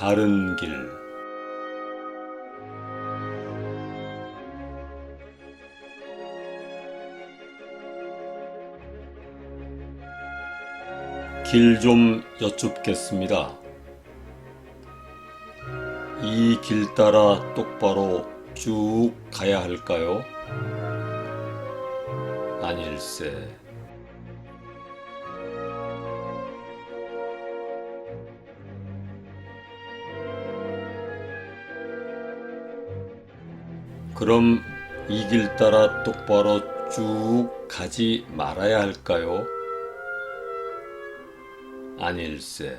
바른 길 길 좀 여쭙겠습니다. 이 길 따라 똑바로 쭉 가야 할까요? 아닐세. 그럼 이 길 따라 똑바로 쭉 가지 말아야 할까요? 아닐세.